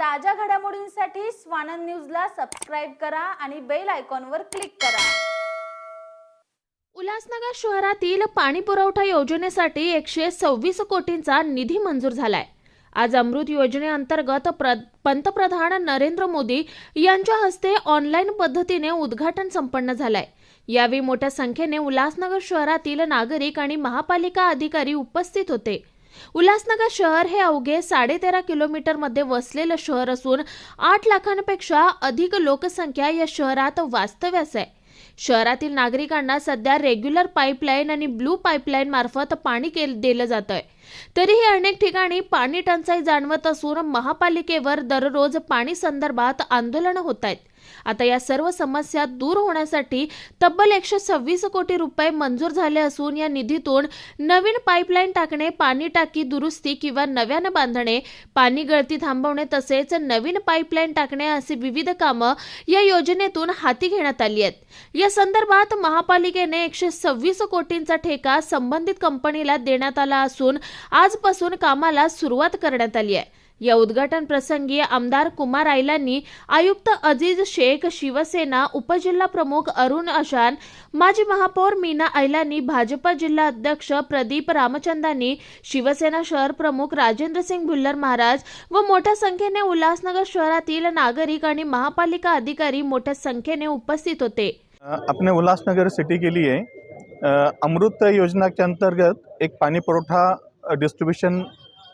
ताज्या घडामोडींसाठी स्वानंद न्यूजला सबस्क्राईब करा आणि बेल आयकॉनवर क्लिक करा. उल्हासनगर शहरातील पाणी पुरवठा योजनेसाठी एकशे सव्वीस कोटींचा निधी मंजूर झालाय. आज अमृत योजनेअंतर्गत प्र पंतप्रधान नरेंद्र मोदी यांच्या हस्ते ऑनलाईन पद्धतीने उद्घाटन संपन्न झालंय. यावेळी मोठ्या संख्येने उल्हासनगर शहरातील नागरिक आणि महापालिका अधिकारी उपस्थित होते. उल्हासनगर शहर हे अवघे साडेतेरा किलोमीटरमध्ये वसलेलं शहर असून आठ लाखांपेक्षा अधिक लोकसंख्या या शहरात वास्तव्यास आहे. शहरातील नागरिकांना सध्या रेग्युलर पाईपलाईन आणि ब्लू पाईपलाईन मार्फत पाणी दिलं जात आहे तरीही अनेक ठिकाणी पाणी टंचाई जाणवत असून महापालिकेवर दररोज पाणी संदर्भात आंदोलनं होत आहेत. आता या सर्व समस्या दूर होण्यासाठी तब्बल एकशे सव्वीस कोटी रुपये मंजूर झाले असून या निधीतून नवीन पाईपलाईन टाकणे पाणी टाकी दुरुस्ती किंवा नव्यानं बांधणे पाणी गळती थांबवणे तसेच नवीन पाईपलाईन टाकणे असे विविध कामं या योजनेतून हाती घेण्यात आली आहेत. या संदर्भात महापालिकेने एकशे सव्वीस कोटींचा ठेका संबंधित कंपनीला देण्यात आला असून आजपासून कामाला सुरुवात करण्यात आली आहे. या उद्घाटन प्रसंगी आमदार कुमार आयलांनी आयुक्त अजीज शेख शिवसेना उपजिल्हा प्रमुख अरुण अशान माजी महापौर मीना आयलांनी भाजपा जिल्हा अध्यक्ष प्रदीप रामचंदानी शिवसेना शहर प्रमुख राजेंद्र सिंग भुल्लर महाराज व मोठ्या संख्येने उल्हासनगर शहरातील नागरिक आणि महापालिका अधिकारी मोठ्या संख्येने उपस्थित होते. अपने उल्हासनगर सिटी के लिए अमृत योजना के अंतर्गत एक पानी पुरवठा डिस्ट्रीब्युशन डिस्ट्रीब्यूशन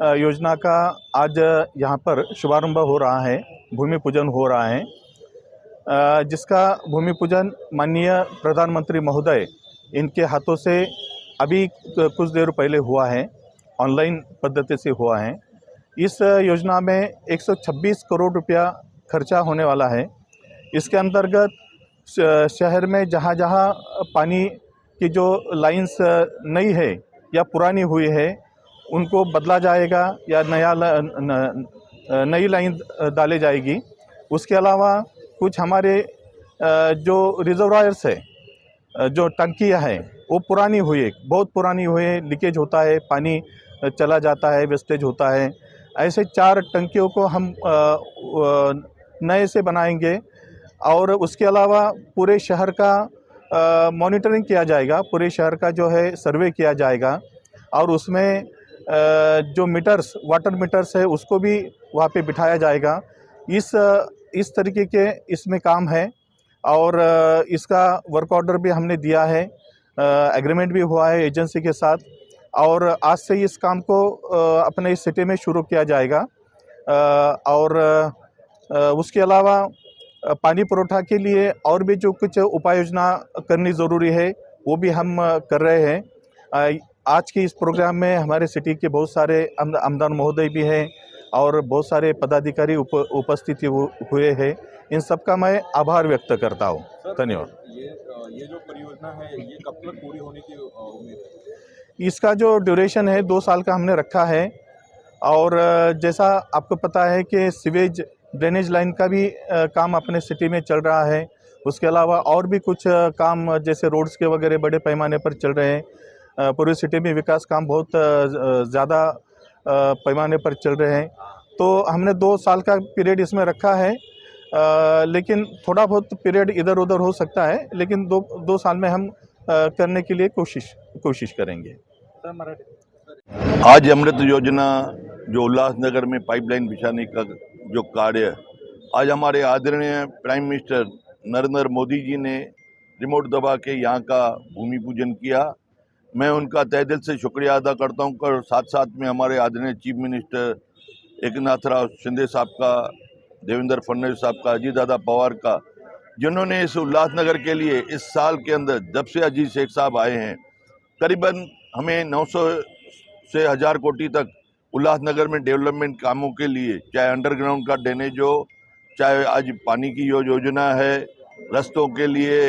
योजना का आज यहाँ पर शुभारंभ हो रहा है, भूमि पूजन हो रहा है। जिसका भूमि पूजन माननीय प्रधानमंत्री महोदय इनके हाथों से अभी कुछ देर पहले हुआ है, ऑनलाइन पद्धति से हुआ है। इस योजना में 126 करोड़ रुपया खर्चा होने वाला है। इसके अंतर्गत शहर में जहाँ जहाँ पानी की जो लाइंस नई है या पुरानी हुई है उनको बदला जाएगा या नया नई लाइन डाली जाएगी। उसके अलावा कुछ हमारे जो रिजर्वायर्स है जो टंकियाँ हैं, वो पुरानी हुई है बहुत पुरानी हुई है लीकेज होता है, पानी चला जाता है वेस्टेज होता है। ऐसे चार टंकियों को हम नए से बनाएँगे और उसके अलावा पूरे शहर का मॉनिटरिंग किया जाएगा, पूरे शहर का जो है सर्वे किया जाएगा और उसमें जो मीटर्स, वाटर मीटर्स है, उसको भी वहाँ पे बिठाया जाएगा। इस इस तरीके के इसमें काम है और, इसका वर्क ऑर्डर भी हमने दिया है। एग्रीमेंट भी हुआ है एजेंसी के साथ और आज से इस काम को अपने इस सिटी में शुरू किया जाएगा। और उसके अलावा पानी पुरोठा के लिए और भी जो कुछ उपाय योजना करनी ज़रूरी है, वो भी हम कर रहे हैं। आज के इस प्रोग्राम में हमारे सिटी के बहुत सारे आमदान महोदय भी हैं और बहुत सारे पदाधिकारी उप उपस्थित हुए हैं। इन सब का मैं आभार व्यक्त करता हूँ। धन्यवाद। ये ये जो परियोजना है ये कब तक पूरी होने की उम्मीद इसका जो ड्यूरेशन है दो साल का हमने रखा है और जैसा आपको पता है कि सीवेज ड्रेनेज लाइन का भी काम अपने सिटी में चल रहा है। उसके अलावा और भी कुछ काम जैसे रोड्स के वगैरह बड़े पैमाने पर चल रहे हैं। अ, पूरी सिटी में विकास काम बहुत ज़्यादा पैमाने पर चल रहे हैं। तो हमने दो साल का पीरियड इसमें रखा है। लेकिन थोड़ा बहुत पीरियड इधर उधर हो सकता है लेकिन दो दो साल में हम करने के लिए कोशिश कोशिश करेंगे। आज अमृत योजना जो उल्लासनगर में पाइपलाइन बिछाने का जो कार्य आज हमारे आदरणीय प्राइम मिनिस्टर नरेंद्र मोदी जी ने रिमोट दबा के यहाँ का भूमि पूजन किया। मैं उनका तहे दिल से शुक्रिया अदा करता हूँ और साथ साथ में हमारे आदरणीय चीफ मिनिस्टर एकनाथ राव शिंदे साहब का, देवेंद्र फडणवीस साहब का अजीत दादा पवार का, जिन्होंने इस उल्लासनगर के लिए इस साल के अंदर जब से अजीत शेख साहब आए हैं, करीबन हमें 900 से हज़ार कोटी तक उल्लासनगर में डेवलपमेंट कामों के लिए, चाहे अंडरग्राउंड का ड्रेनेज हो, चाहे आज पानी की योजना है, रस्तों के लिए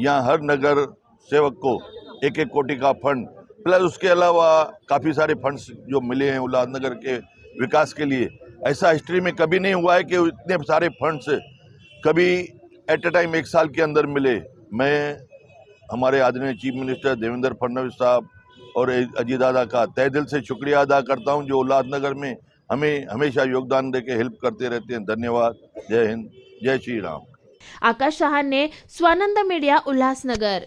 यहाँ हर नगर सेवक को एक एक कोटि का फंड, प्लस उसके अलावा काफ़ी सारे फंड्स जो मिले हैं उल्लासनगर के विकास के लिए। ऐसा हिस्ट्री में कभी नहीं हुआ है कि इतने सारे फंड्स कभी एट ए टाइम एक साल के अंदर मिले। मैं, हमारे आदरणीय चीफ मिनिस्टर देवेंद्र फडणवीस साहब और अजीत दादा का तय दिल से शुक्रिया अदा करता हूँ, जो उल्लासनगर में हमें हमेशा योगदान दे के हेल्प करते रहते हैं। धन्यवाद। जय हिंद। जय श्री राम। आकाश शाह ने स्वानंद मीडिया उल्हासनगर।